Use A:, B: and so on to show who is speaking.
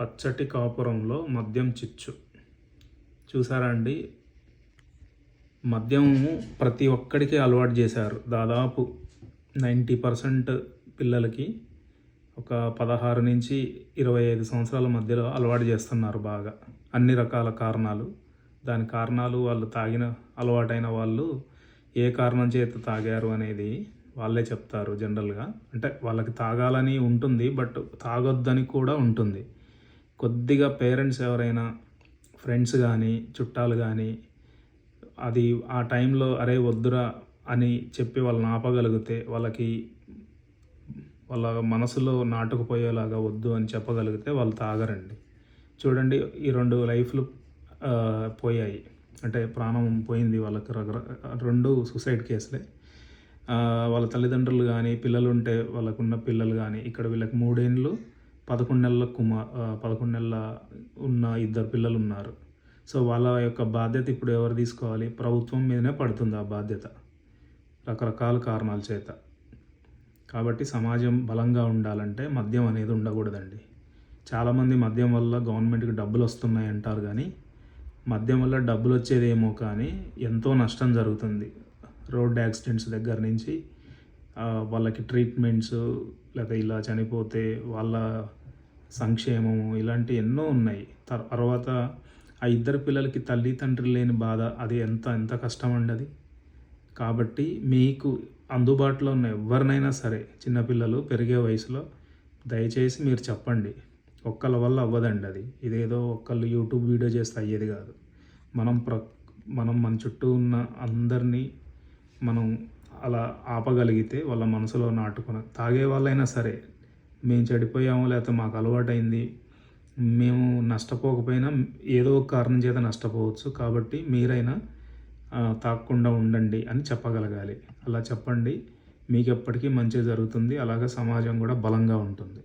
A: పచ్చటి కాపురంలో మద్యం చిచ్చు. చూసారా అండి? మద్యం ప్రతి ఒక్కడికి అలవాటు చేశారు. దాదాపు నైంటీ పర్సెంట్ పిల్లలకి ఒక పదహారు నుంచి ఇరవై ఐదు సంవత్సరాల మధ్యలో అలవాటు చేస్తున్నారు బాగా. అన్ని రకాల కారణాలు. దాని కారణాలు వాళ్ళు తాగిన అలవాటైన వాళ్ళు ఏ కారణం చేత తాగారు అనేది వాళ్ళే చెప్తారు జనరల్గా. అంటే వాళ్ళకి తాగాలని ఉంటుంది బట్ తాగొద్దని కూడా ఉంటుంది. కొద్దిగా పేరెంట్స్ ఎవరైనా ఫ్రెండ్స్ కానీ చుట్టాలు కానీ అది ఆ టైంలో అరే వద్దురా అని చెప్పి వాళ్ళని ఆపగలిగితే వాళ్ళకి వాళ్ళ మనసులో నాటుకుపోయేలాగా వద్దు అని చెప్పగలిగితే వాళ్ళు తాగరండి. చూడండి ఈ రెండు లైఫ్లు పోయాయి. అంటే ప్రాణం పోయింది వాళ్ళకి రెండు సూసైడ్ కేసులే. వాళ్ళ తల్లిదండ్రులు కానీ పిల్లలు ఉంటే వాళ్ళకున్న పిల్లలు కానీ ఇక్కడ వీళ్ళకి మూడేళ్ళు పదకొండు నెలల కుమార్ పదకొండు నెలల ఉన్న ఇద్దరు పిల్లలు ఉన్నారు సో వాళ్ళ యొక్క బాధ్యత ఇప్పుడు ఎవరు తీసుకోవాలి? ప్రభుత్వం మీదనే పడుతుంది ఆ బాధ్యత. రకరకాల కారణాల చేత. కాబట్టి సమాజం బలంగా ఉండాలంటే మద్యం అనేది ఉండకూడదండి. చాలామంది మద్యం వల్ల గవర్నమెంట్కి డబ్బులు వస్తున్నాయి అంటారు కానీ మద్యం వల్ల డబ్బులు వచ్చేదేమో కానీ ఎంతో నష్టం జరుగుతుంది. రోడ్ యాక్సిడెంట్స్ దగ్గర నుంచి వాళ్ళకి ట్రీట్మెంట్స్ లేకపోతే ఇలా చనిపోతే వాళ్ళ సంక్షేమము ఇలాంటి ఎన్నో ఉన్నాయి. తర్వాత ఆ ఇద్దరు పిల్లలకి తల్లి తండ్రి లేని బాధ అది ఎంత ఎంత కష్టం అండి అది? కాబట్టి మీకు అందుబాటులో ఉన్న ఎవరినైనా సరే చిన్నపిల్లలు పెరిగే వయసులో దయచేసి మీరు చెప్పండి. ఒక్కళ్ళ వల్ల అవ్వదండి అది. ఇదేదో ఒక్కళ్ళు యూట్యూబ్ వీడియో చేస్తే అయ్యేది కాదు. మనం ప్ర మనం మన చుట్టూ ఉన్న అందరినీ మనం అలా ఆపగలిగితే వాళ్ళ మనసులో నాటుకున్న తాగే వాళ్ళైనా సరే మేము చెడిపోయాము లేకపోతే మాకు అలవాటైంది. మేము నష్టపోకపోయినా ఏదో ఒక కారణం చేత నష్టపోవచ్చు. కాబట్టి మీరైనా తాకుండా ఉండండి అని చెప్పగలగాలి. అలా చెప్పండి. మీకు ఎప్పటికీ మంచి జరుగుతుంది. అలాగే సమాజం కూడా బలంగా ఉంటుంది.